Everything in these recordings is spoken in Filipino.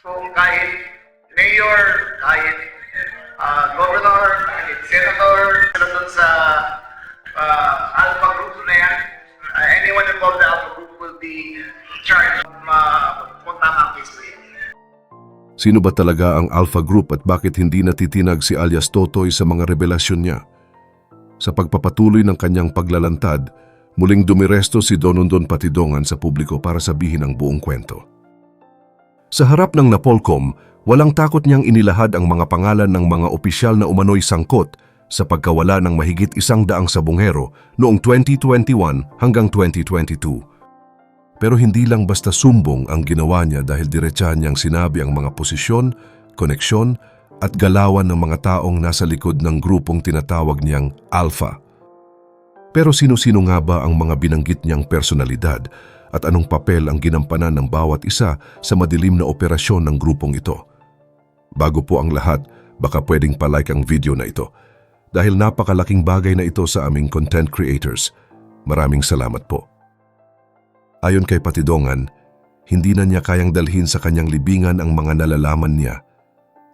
kung kahit mayor, kahit ah, governor, kahit senator, dun sa ah, Alpha Group na yan, ah, anyone involved in the Alpha Group will be charged uh, kung tama ang case. Sino ba talaga ang Alpha Group at bakit hindi natitinag si alias Totoy sa mga revelasyon niya? Sa pagpapatuloy ng kanyang paglalantad, muling dumiresto si Donondon Patidongan sa publiko para sabihin ang buong kwento. Sa harap ng Napolcom, walang takot niyang inilahad ang mga pangalan ng mga opisyal na umano'y sangkot sa pagkawala ng mahigit isang daang sabongero noong 2021 hanggang 2022. Pero hindi lang basta sumbong ang ginawa niya dahil diretsa niyang sinabi ang mga posisyon, koneksyon at galawan ng mga taong nasa likod ng grupong tinatawag niyang Alpha. Pero sino-sino nga ba ang mga binanggit niyang personalidad at anong papel ang ginampanan ng bawat isa sa madilim na operasyon ng grupong ito? Bago po ang lahat, baka pwedeng palike ang video na ito dahil napakalaking bagay na ito sa aming content creators. Maraming salamat po. Ayon kay Patidongan, hindi na niya kayang dalhin sa kanyang libingan ang mga nalalaman niya.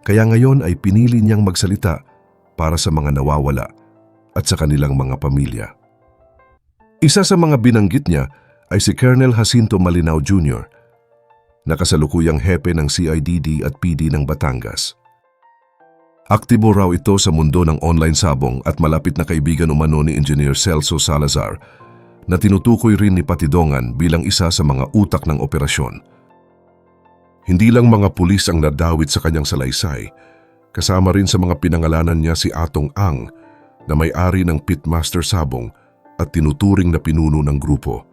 Kaya ngayon ay pinili niyang magsalita para sa mga nawawala at sa kanilang mga pamilya. Isa sa mga binanggit niya ay si Colonel Jacinto Malinaw Jr., nakasalukuyang hepe ng CIDD at PD ng Batangas. Aktibo raw ito sa mundo ng online sabong at malapit na kaibigan umano ni Engineer Celso Salazar na tinutukoy rin ni Patidongan bilang isa sa mga utak ng operasyon. Hindi lang mga pulis ang nadawit sa kanyang salaysay, kasama rin sa mga pinangalanan niya si Atong Ang na may-ari ng Pitmaster Sabong at tinuturing na pinuno ng grupo.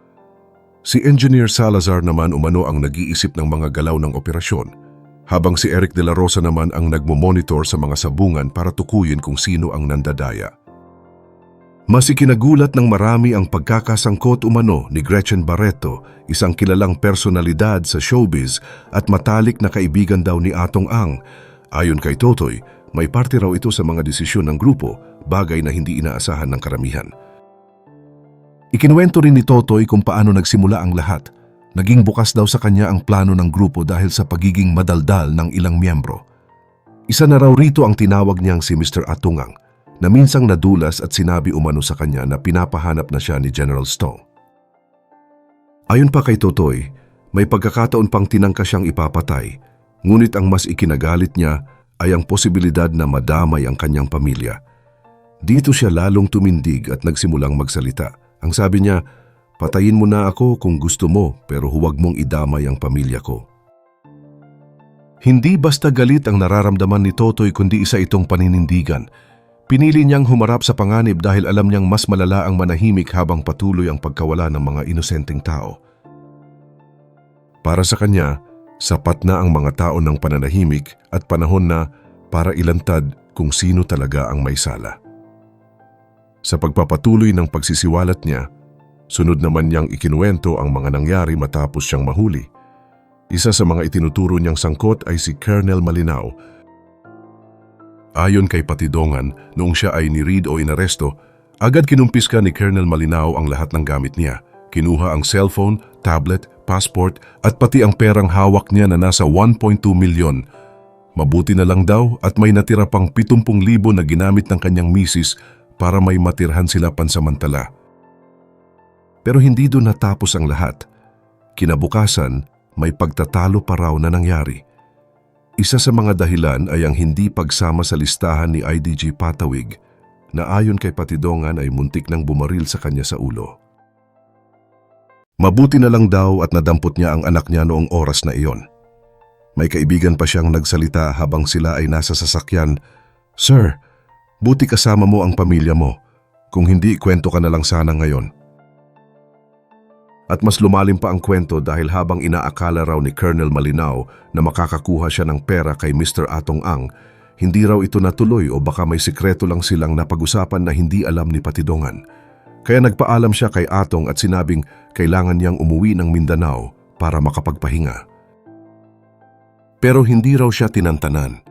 Si Engineer Salazar naman umano ang nag-iisip ng mga galaw ng operasyon, habang si Eric De La Rosa naman ang nagmo-monitor sa mga sabungan para tukuyin kung sino ang nandadaya. Mas ikinagulat ng marami ang pagkakasangkot umano ni Gretchen Barreto, isang kilalang personalidad sa showbiz at matalik na kaibigan daw ni Atong Ang. Ayon kay Totoy, may parte raw ito sa mga desisyon ng grupo, bagay na hindi inaasahan ng karamihan. Ikinuwento rin ni Totoy kung paano nagsimula ang lahat. Naging bukas daw sa kanya ang plano ng grupo dahil sa pagiging madaldal ng ilang miyembro. Isa na raw rito ang tinawag niyang si Mr. Atungang na minsang nadulas at sinabi umano sa kanya na pinapahanap na siya ni General Stowe. Ayon pa kay Totoy, may pagkakataon pang tinangka siyang ipapatay, ngunit ang mas ikinagalit niya ay ang posibilidad na madamay ang kanyang pamilya. Dito siya lalong tumindig at nagsimulang magsalita. Ang sabi niya, patayin mo na ako kung gusto mo pero huwag mong idamay ang pamilya ko. Hindi basta galit ang nararamdaman ni Totoy kundi isa itong paninindigan. Pinili niyang humarap sa panganib dahil alam niyang mas malala ang manahimik habang patuloy ang pagkawala ng mga inosenteng tao. Para sa kanya, sapat na ang mga tao ng pananahimik at panahon na para ilantad kung sino talaga ang may sala. Sa pagpapatuloy ng pagsisiwalat niya, sunod naman niyang ikinuwento ang mga nangyari matapos siyang mahuli. Isa sa mga itinuturo niyang sangkot ay si Colonel Malinaw. Ayon kay Patidongan, noong siya ay ni-read o inaresto, agad kinumpiska ni Colonel Malinaw ang lahat ng gamit niya. Kinuha ang cellphone, tablet, passport at pati ang perang hawak niya na nasa 1.2 milyon. Mabuti na lang daw at may natira pang 70,000 na ginamit ng kanyang misis para may matirhan sila pansamantala. Pero hindi doon natapos ang lahat. Kinabukasan, may pagtatalo pa raw na nangyari. Isa sa mga dahilan ay ang hindi pagsama sa listahan ni IDG Patawig na ayon kay Patidongan ay muntik nang bumaril sa kanya sa ulo. Mabuti na lang daw at nadampot niya ang anak niya noong oras na iyon. May kaibigan pa siyang nagsalita habang sila ay nasa sasakyan, Sir, buti kasama mo ang pamilya mo. Kung hindi, kwento ka na lang sana ngayon. At mas lumalim pa ang kwento dahil habang inaakala raw ni Colonel Malinaw na makakakuha siya ng pera kay Mr. Atong Ang, hindi raw ito natuloy o baka may sikreto lang silang napag-usapan na hindi alam ni Patidongan. Kaya nagpaalam siya kay Atong at sinabing kailangan niyang umuwi ng Mindanao para makapagpahinga. Pero hindi raw siya tinantanan.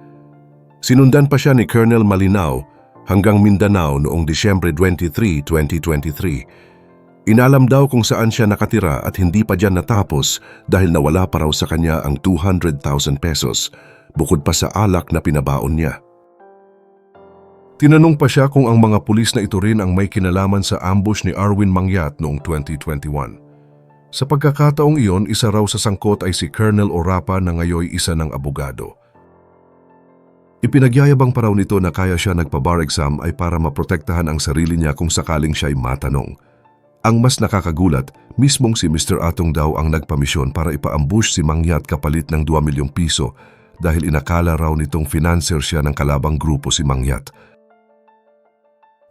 Sinundan pa siya ni Colonel Malinaw hanggang Mindanao noong Disyembre 23, 2023 Inalam daw kung saan siya nakatira at hindi pa dyan natapos dahil nawala pa raw sa kanya ang 200,000 pesos bukod pa sa alak na pinabaon niya. Tinanong pa siya kung ang mga pulis na ito rin ang may kinalaman sa ambush ni Arwin Mangyat noong 2021. Sa pagkakataong iyon, isa raw sa sangkot ay si Colonel Orapa na ngayoy isa ng abogado. Ipinagyayabang pa raw nito na kaya siya nagpa-bar exam ay para maprotektahan ang sarili niya kung sakaling siya'y matanong. Ang mas nakakagulat, mismong si Mr. Atong daw ang nagpamisyon para ipaambush si Mangyat kapalit ng 2 milyong piso dahil inakala raw nitong financer siya ng kalabang grupo si Mangyat.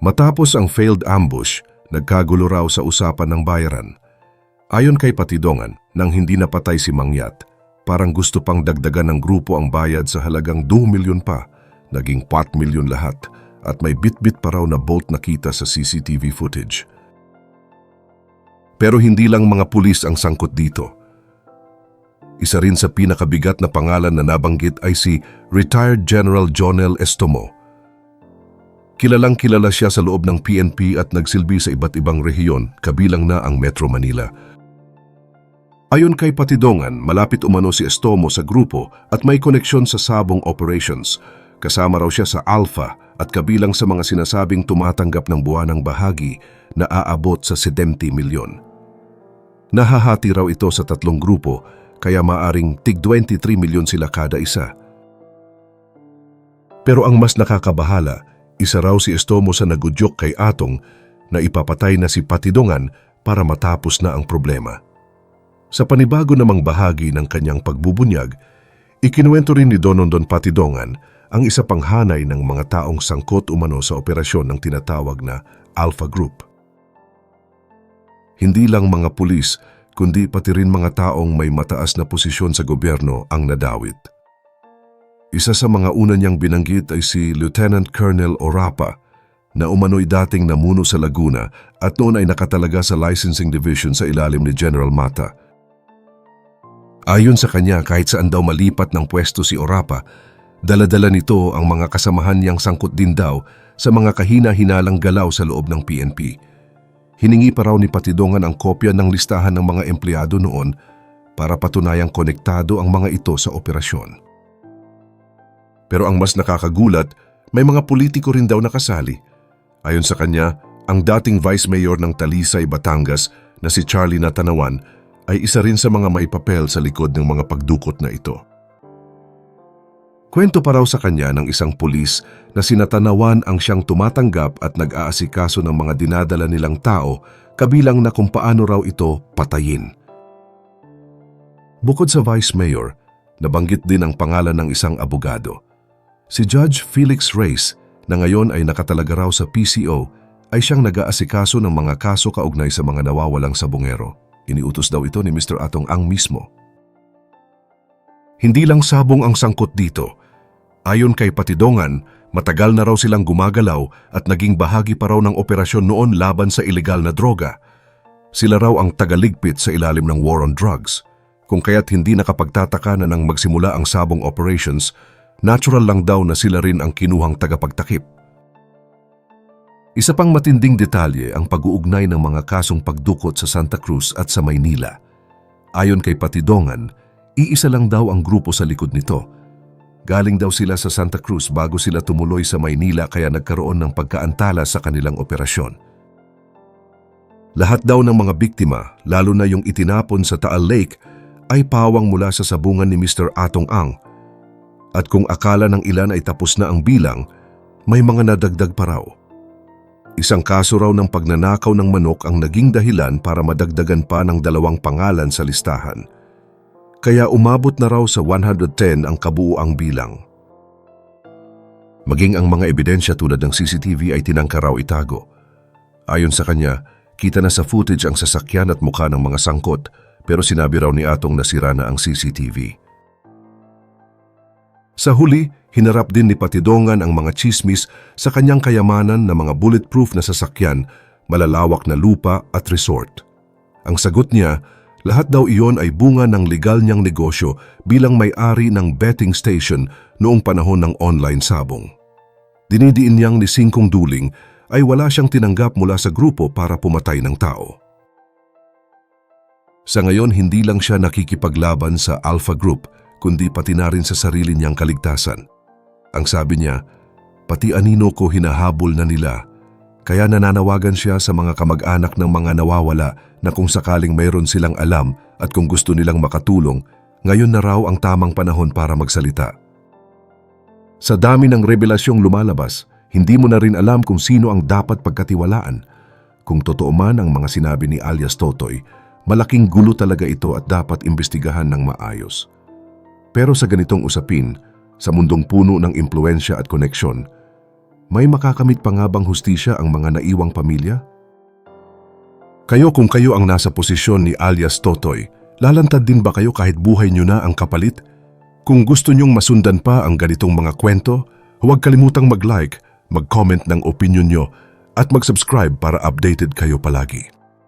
Matapos ang failed ambush, nagkagulo raw sa usapan ng bayaran. Ayon kay Patidongan, nang hindi napatay si Mangyat, parang gusto pang dagdagan ng grupo ang bayad sa halagang 2 milyon pa, naging 4 milyon lahat, at may bit-bit pa raw na bolt nakita sa CCTV footage. Pero hindi lang mga pulis ang sangkot dito. Isa rin sa pinakabigat na pangalan na nabanggit ay si Retired General Jonel Estomo. Kilalang kilala siya sa loob ng PNP at nagsilbi sa iba't ibang rehiyon, kabilang na ang Metro Manila. Ayon kay Patidongan, malapit umano si Estomo sa grupo at may koneksyon sa sabong operations. Kasama raw siya sa Alpha at kabilang sa mga sinasabing tumatanggap ng buwanang bahagi na aabot sa 70 milyon. Nahahati raw ito sa tatlong grupo kaya maaring tig 23 milyon sila kada isa. Pero ang mas nakakabahala, isa raw si Estomo sa nagudyok kay Atong na ipapatay na si Patidongan para matapos na ang problema. Sa panibago namang bahagi ng kanyang pagbubunyag, ikinuwento rin ni Donondon Patidongan ang isa pang hanay ng mga taong sangkot umano sa operasyon ng tinatawag na Alpha Group. Hindi lang mga pulis, kundi pati rin mga taong may mataas na posisyon sa gobyerno ang nadawit. Isa sa mga una niyang binanggit ay si Lieutenant Colonel Orapa na umano'y dating namuno sa Laguna at noon ay nakatalaga sa licensing division sa ilalim ni General Mata. Ayon sa kanya kahit saan daw malipat ng pwesto si Orapa, daladala nito ang mga kasamahan niyang sangkot din daw sa mga kahina-hinalang galaw sa loob ng PNP. Hiningi pa raw ni Patidongan ang kopya ng listahan ng mga empleyado noon para patunayang konektado ang mga ito sa operasyon. Pero ang mas nakakagulat, may mga politiko rin daw nakasali. Ayon sa kanya, ang dating Vice Mayor ng Talisay, Batangas na si Charlie Natanawan ay isa rin sa mga may papel sa likod ng mga pagdukot na ito. Kwento pa raw sa kanya ng isang pulis na sinatanawan ang siyang tumatanggap at nag-aasikaso ng mga dinadala nilang tao kabilang na kung paano raw ito patayin. Bukod sa Vice Mayor, nabanggit din ang pangalan ng isang abogado. Si Judge Felix Reyes na ngayon ay nakatalaga raw sa PCO ay siyang nag-aasikaso ng mga kaso kaugnay sa mga nawawalang sabongero. Iniutos daw ito ni Mr. Atong Ang mismo. Hindi lang sabong ang sangkot dito. Ayon kay Patidongan, matagal na raw silang gumagalaw at naging bahagi pa raw ng operasyon noon laban sa ilegal na droga. Sila raw ang tagaligpit sa ilalim ng war on drugs. Kung kaya't hindi nakapagtataka na nang magsimula ang sabong operations, natural lang daw na sila rin ang kinuhang tagapagtakip. Isa pang matinding detalye ang pag-uugnay ng mga kasong pagdukot sa Santa Cruz at sa Maynila. Ayon kay Patidongan, iisa lang daw ang grupo sa likod nito. Galing daw sila sa Santa Cruz bago sila tumuloy sa Maynila kaya nagkaroon ng pagkaantala sa kanilang operasyon. Lahat daw ng mga biktima, lalo na yung itinapon sa Taal Lake, ay pawang mula sa sabungan ni Mr. Atong Ang. At kung akala ng ilan ay tapos na ang bilang, may mga nadagdag pa raw. Isang kaso raw ng pagnanakaw ng manok ang naging dahilan para madagdagan pa ng dalawang pangalan sa listahan. Kaya umabot na raw sa 110 ang kabuuang bilang. Maging ang mga ebidensya tulad ng CCTV ay tinangka raw itago. Ayon sa kanya, kita na sa footage ang sasakyan at mukha ng mga sangkot pero sinabi raw ni Atong nasira na ang CCTV. Sa huli, hinarap din ni Patidongan ang mga chismis sa kanyang kayamanan na mga bulletproof na sasakyan, malalawak na lupa at resort. Ang sagot niya, lahat daw iyon ay bunga ng legal niyang negosyo bilang may-ari ng betting station noong panahon ng online sabong. Dinidiin niyang ni Singkong Duling ay wala siyang tinanggap mula sa grupo para pumatay ng tao. Sa ngayon, hindi lang siya nakikipaglaban sa Alpha Group, kundi pati na rin sa sarili niyang kaligtasan. Ang sabi niya, pati anino ko hinahabol na nila. Kaya nananawagan siya sa mga kamag-anak ng mga nawawala na kung sakaling mayroon silang alam at kung gusto nilang makatulong, ngayon na raw ang tamang panahon para magsalita. Sa dami ng revelasyong lumalabas, hindi mo na rin alam kung sino ang dapat pagkatiwalaan. Kung totoo man ang mga sinabi ni alias Totoy, malaking gulo talaga ito at dapat imbestigahan ng maayos. Pero sa ganitong usapin, sa mundong puno ng impluensya at koneksyon, may makakamit pa nga bang hustisya ang mga naiwang pamilya? Kayo kung kayo ang nasa posisyon ni alias Totoy, lalantad din ba kayo kahit buhay nyo na ang kapalit? Kung gusto nyong masundan pa ang ganitong mga kwento, huwag kalimutang mag-like, mag-comment ng opinion nyo at mag-subscribe para updated kayo palagi.